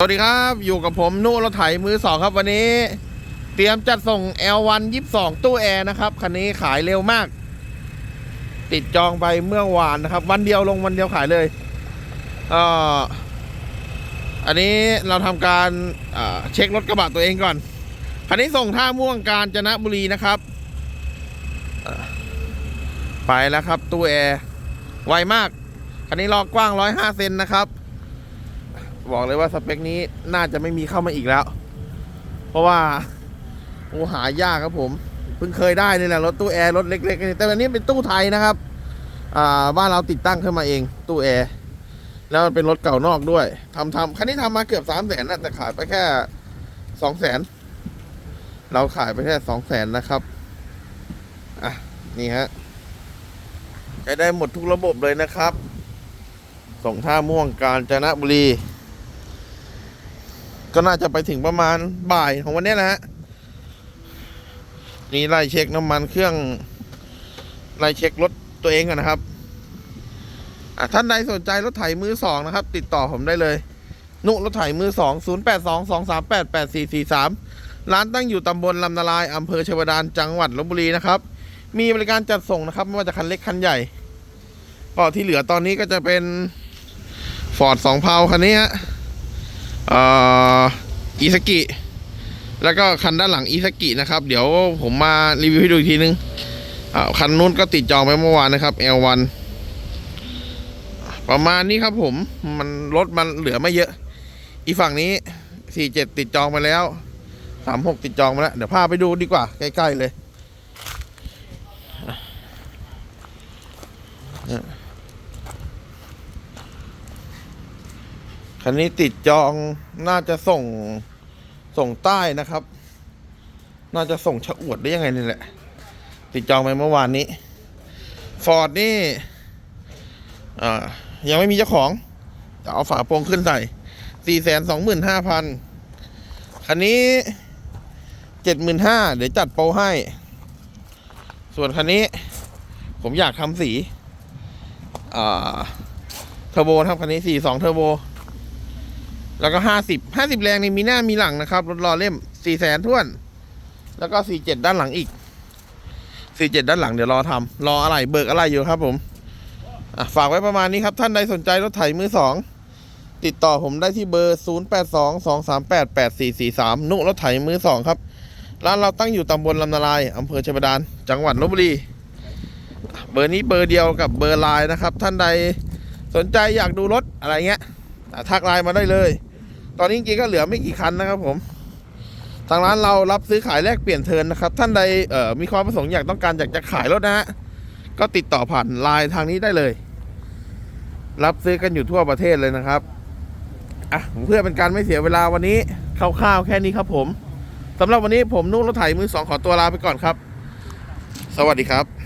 สวัสดีครับ อยู่กับผมนุรถไถมือสองครับวันนี้ เตรียมจัดส่ง L1 22 ตู้แอร์นะครับ คันนี้ขายเร็วมาก ติดจองไปเมื่อวานนะครับ วันเดียวลงวันเดียวขายเลยเอ่ออันนี้เราทำการเเช็ครถกระบะตัวเองก่อน คันนี้ส่งท่าม่วงกาญจนบุรีนะครับไปแล้วครับตู้แอร์ไวมาก คันนี้ลอกว้าง 105 เซนนะครับ บอกเลยว่าสเปคนี้น่าจะไม่มีเข้ามาอีกแล้ว เพราะว่าโอ้หายากครับผมเพิ่งเคยได้นี่แหละรถตู้แอร์รถเล็กๆแต่อันนี้เป็นตู้ไทยนะครับ อ่าบ้านเราติดตั้งขึ้นมาเอง ตู้แอร์แล้วมันเป็นรถเก่านอกด้วยทำทำคันนี้ทำมาเกือบสามแสนนะแต่ขายไปแค่สองแสนเราขายไปแค่สองแสนนะครับอะนี่ฮะใช้ได้หมดทุกระบบเลยนะครับ ส่งท่าม่วงกาญจนบุรี ก็น่าจะไปถึงประมาณบ่ายของวันนี้แหละฮะนี่ไล่เช็คน้ำมันเครื่องไล่เช็ครถตัวเองกันนะครับท่านใดสนใจรถไถมือสองนะครับ ติดต่อผมได้เลย นุรถไถมือสองศูนย์แปดสองสองสามแปดแปดสี่สี่สามร้านตั้งอยู่ตำบลลำนาลายอำเภอชวดานจังหวัดลบบุรีนะครับ มีบริการจัดส่งนะครับ ไม่ว่าจะคันเล็กคันใหญ่ ก็ที่เหลือตอนนี้ก็จะเป็นฟอร์ดสองเพาคันนี้ฮะเอ่อ อิสกิ แล้วก็คันด้านหลังอิสกินะครับ เดี๋ยวผมมารีวิวให้ดูอีกทีนึงอ่าคันนู้นก็ติดจองไปเมื่อวานนะครับ L1 ประมาณนี้ครับผมมันรถมันเหลือไม่เยอะ อีฝั่งนี้ 47 ติดจองไปแล้ว 36 ติดจองมาแล้ว เดี๋ยวพาไปดูดีกว่า ใกล้ ๆ เลย คันนี้ติดจองน่าจะส่งส่งใต้นะครับ น่าจะส่งชะอวดได้ยังไงนี่แหละ ติดจองไปเมื่อวานนี้ฟอร์ดนี่ยังไม่มีเจ้าของจะเอาฝาโปรงขึ้นใส่สี่แสนสองหมื่นห้าพันคันนี้เจ็ดหมื่นห้าเดี๋ยวจัดโปรให้ ส่วนคันนี้ ผมอยากทำสีเทอร์โบครับคันนี้สี่สองเทอร์โบ แล้วก็ห้าสิบห้าสิบแรงนี่มีหน้ามีหลังนะครับรถรอเล่มสี่แสนท้วน แล้วก็สี่เจ็ดด้านหลังอีกสี่เจ็ดด้านหลังเดี๋ยวรอทำรออะไรเบิกอะไรอยู่ครับผมฝากไว้ประมาณนี้ครับ ท่านใดสนใจรถไถมือสองติดต่อผมได้ที่เบอร์ 0 8 2 2 3 8 8 4 4 3 นุรถไถมือสองครับ ร้านเราตั้งอยู่ตำบลลำนาลายอำเภอชบดานจังหวัดลบบุรี เบอร์นี้เบอร์เดียวกับเบอร์ไลน์นะครับ ท่านใดสนใจอยากดูรถอะไรเงี้ยทักไลน์มาได้เลย ตอนนี้จริงๆก็เหลือไม่กี่คันนะครับผม ทางร้านเรารับซื้อขายแลกเปลี่ยนเทินนะครับ ท่านใดเอ่อมีความประสงค์อยากต้องการอยากจะขายรถนะฮะก็ติดต่อผ่านไลน์ทางนี้ได้เลย รับซื้อกันอยู่ทั่วประเทศเลยนะครับอะเพื่อเป็นการไม่เสียเวลาวันนี้คร่าวๆแค่นี้ครับผมสำหรับวันนี้ผมนุ่งรถไถมือสองขอตัวลาไปก่อนครับ สวัสดีครับ